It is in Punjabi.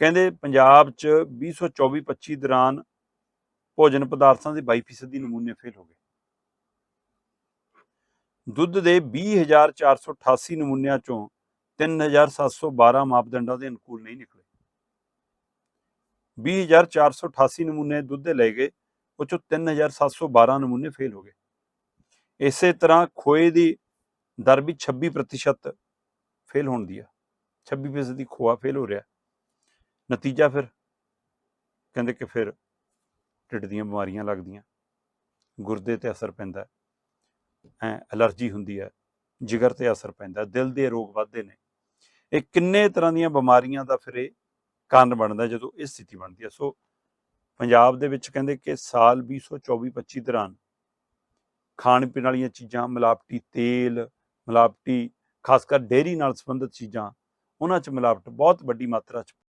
ਕਹਿੰਦੇ ਪੰਜਾਬ 'ਚ 2024-25 ਦੌਰਾਨ ਭੋਜਨ ਪਦਾਰਥਾਂ ਦੇ 22% ਦੀ ਨਮੂਨੇ ਫੇਲ ਹੋ ਗਏ। ਦੁੱਧ ਦੇ 20488 ਨਮੂਨਿਆਂ ਚੋਂ 3712 ਮਾਪਦੰਡਾਂ ਦੇ ਅਨੁਕੂਲ ਨਹੀਂ ਨਿਕਲੇ। 20488 ਨਮੂਨੇ ਦੁੱਧ ਦੇ ਲਏ ਗਏ, ਉਹ ਚੋਂ 3712 ਨਮੂਨੇ ਫੇਲ ਹੋ ਗਏ। ਇਸੇ ਤਰ੍ਹਾਂ ਖੋਏ ਦੀ ਦਰ ਵੀ 26% ਫੇਲ ਹੋਣ ਦੀ ਆ। 26% ਦੀ ਖੋਆ ਫੇਲ ਹੋ ਰਿਹਾ। ਨਤੀਜਾ ਫਿਰ? ਕਹਿੰਦੇ ਕਿ ਫਿਰ ਢਿੱਡ ਦੀਆਂ ਬਿਮਾਰੀਆਂ ਲੱਗਦੀਆਂ। ਗੁਰਦੇ ਤੇ ਅਸਰ ਪੈਂਦਾ ਐ ਅਲਰਜੀ ਹੁੰਦੀ ਹੈ। ਜਿਗਰ ਤੇ ਅਸਰ ਪੈਂਦਾ ਦਿਲ ਦੇ ਰੋਗ ਵੱਧਦੇ ਨੇ। ਇਹ ਕਿੰਨੇ ਤਰ੍ਹਾਂ ਦੀਆਂ ਬਿਮਾਰੀਆਂ ਦਾ ਫਿਰ ਇਹ ਕਾਰਨ ਬਣਦਾ ਜਦੋਂ ਇਹ ਸਥਿਤੀ ਬਣਦੀ ਹੈ? ਸੋ ਪੰਜਾਬ ਦੇ ਵਿੱਚ ਕਹਿੰਦੇ ਕਿ ਸਾਲ 2024-25 ਦੌਰਾਨ ਖਾਣ ਪੀਣ ਵਾਲੀਆਂ ਚੀਜ਼ਾਂ, ਮਿਲਾਵਟੀ ਤੇਲ, ਮਿਲਾਵਟੀ ਖਾਸ ਕਰ ਡੇਅਰੀ ਨਾਲ ਸੰਬੰਧਿਤ ਚੀਜ਼ਾਂ, ਉਹਨਾਂ 'ਚ ਮਿਲਾਵਟ ਬਹੁਤ ਵੱਡੀ ਮਾਤਰਾ 'ਚ